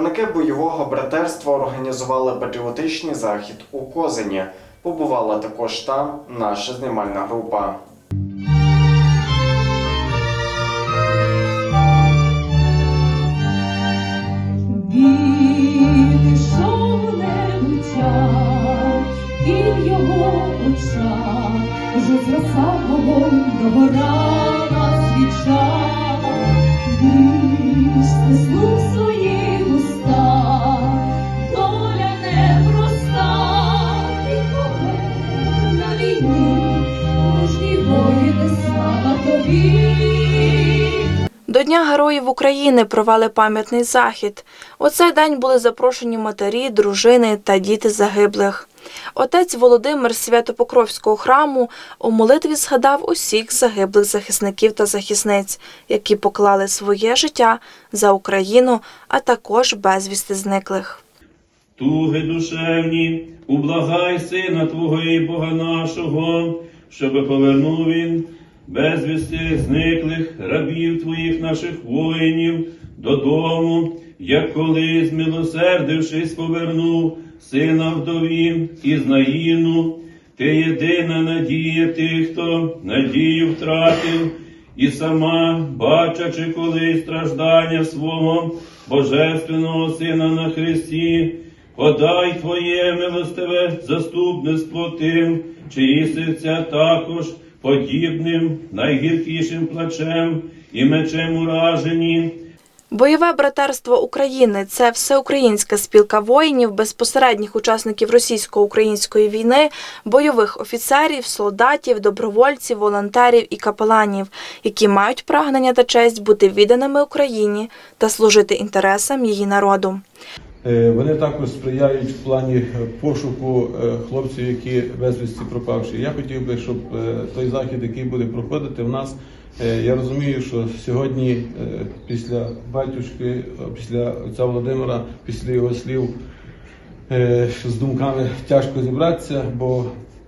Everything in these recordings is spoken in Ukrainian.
Представники бойового братерства організували патріотичний захід у Козині. Побувала також там наша знімальна група. Вже згасав вогонь догорала свіча. Дня Героїв України провели пам'ятний захід. У цей день були запрошені матері, дружини та діти загиблих. Отець Володимир Святопокровського храму у молитві згадав усіх загиблих захисників та захисниць, які поклали своє життя за Україну, а також безвісти зниклих. Туги душевні, ублагай сина Твого і Бога нашого, щоби повернув він безвісти зниклих рабів Твоїх наших воїнів додому, як колись, милосердившись, повернув сина вдові і знаїну. Ти єдина надія тих, хто надію втратив, і сама, бачачи колись страждання свого Божественного Сина на Христі, подай Твоє милостиве заступництво тим, чиї серця також подібним найгіркішим плачем і мечем уражені. Бойове братерство України це всеукраїнська спілка воїнів, безпосередніх учасників російсько-української війни, бойових офіцерів, солдатів, добровольців, волонтерів і капеланів, які мають прагнення та честь бути відданими Україні та служити інтересам її народу. Е, Вони також сприяють в плані е, пошуку е, хлопців, які безвісті пропавші. Я хотів би, щоб той захід, який буде проходити в нас, я розумію, що сьогодні, після батюшки, після отця Володимира, після його слів, з думками тяжко зібратися, бо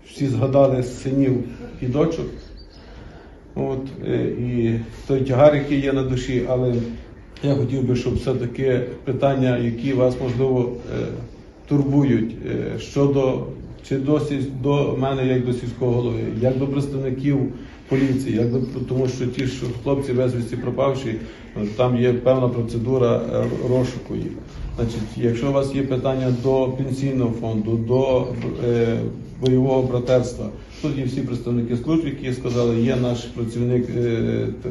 всі згадали синів і дочок. От, і той тягар, який є на душі, але я хотів би, щоб все-таки питання, які вас можливо е, турбують е, щодо чи досі до мене, як до сільського голови, як до представників поліції, як до тому, що ті що хлопці безвісті пропавші, там є певна процедура е, розшуку їх. Значить, якщо у вас є питання до пенсійного фонду, до е, бойового братерства, тут є всі представники служб, які сказали, є наш працівник е,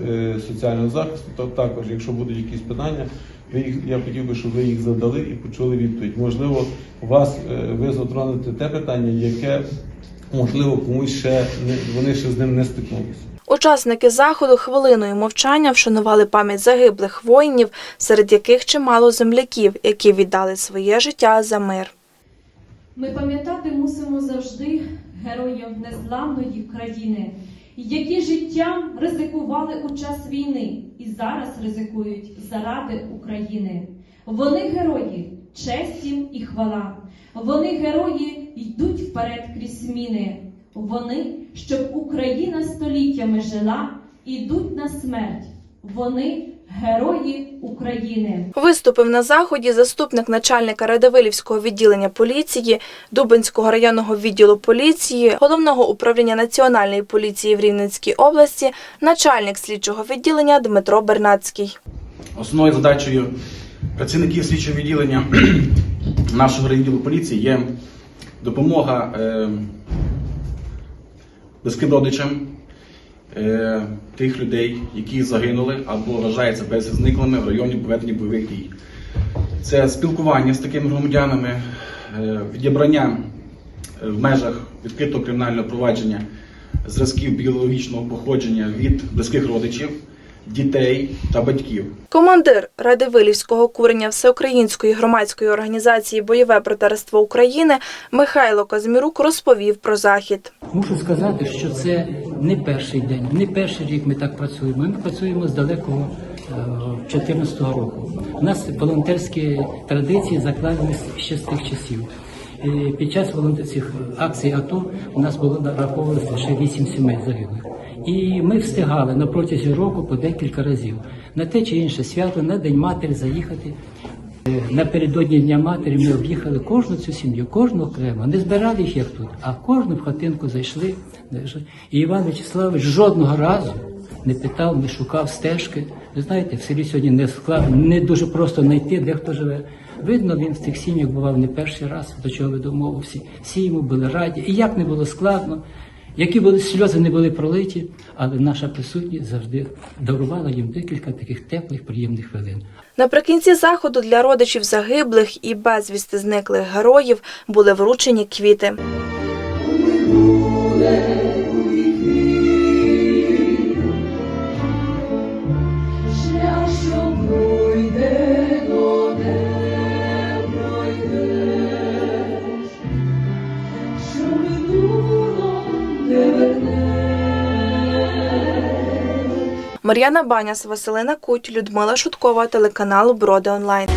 е, соціального захисту. То також, якщо будуть якісь питання, ви їх я хотів би, щоб ви їх задали і почули відповідь. Можливо, вас е, ви затронете те питання, яке можливо комусь ще не вони ще з ним не стикнулися. Учасники заходу хвилиною мовчання вшанували пам'ять загиблих воїнів, серед яких чимало земляків, які віддали своє життя за мир. Ми пам'ятати мусимо завжди героїв незламної країни, які життям ризикували у час війни і зараз ризикують заради України. Вони герої, честь їм і хвала. Вони герої йдуть вперед крізь зміни. Вони, щоб Україна століттями жила, ідуть на смерть. Вони герої України. Виступив на заході заступник начальника Радивилівського відділення поліції, Дубинського районного відділу поліції, головного управління національної поліції в Рівненській області, начальник слідчого відділення Дмитро Бернацький. Основною задачею працівників слідчого відділення нашого відділу поліції є допомога е, близьким родичам е, тих людей, які загинули або вважаються безвісти зниклими в районі проведення бойових дій. Це спілкування з такими громадянами, е, відібрання е, в межах відкритого кримінального провадження зразків біологічного походження від близьких родичів, дітей та батьків. Командир Радивилівського курення Всеукраїнської громадської організації Бойове братерство України Михайло Казмірук розповів про захід. Мушу сказати, що це не перший день, не перший рік ми так працюємо. Ми працюємо з далекого 2014 року. У нас волонтерські традиції закладені ще з тих часів. І Під час волонтерських акцій АТО у нас було нараховувалося лише 8 сімей загиблих. І ми встигали на протязі року по декілька разів на те чи інше свято, на День матері заїхати Е, Напередодні Дня Матері ми об'їхали кожну цю сім'ю, кожну окремо. Не збирали їх як тут, а кожну в хатинку зайшли. І Іван Вячеславович жодного разу не питав, не шукав стежки. Ви знаєте, в селі сьогодні не склад, не дуже просто знайти, де хто живе. Видно, він в цих сім'ях бував не перший раз, до чого ви домовився. Всі йому були раді. І як не було складно, які були сльози не були пролиті, але наша присутність завжди дарувала їм декілька таких теплих, приємних хвилин. Наприкінці заходу для родичів загиблих і безвісти зниклих героїв були вручені квіти. Мар'яна Баняс, Василина Куть, Людмила Шуткова, телеканал Броди Онлайн.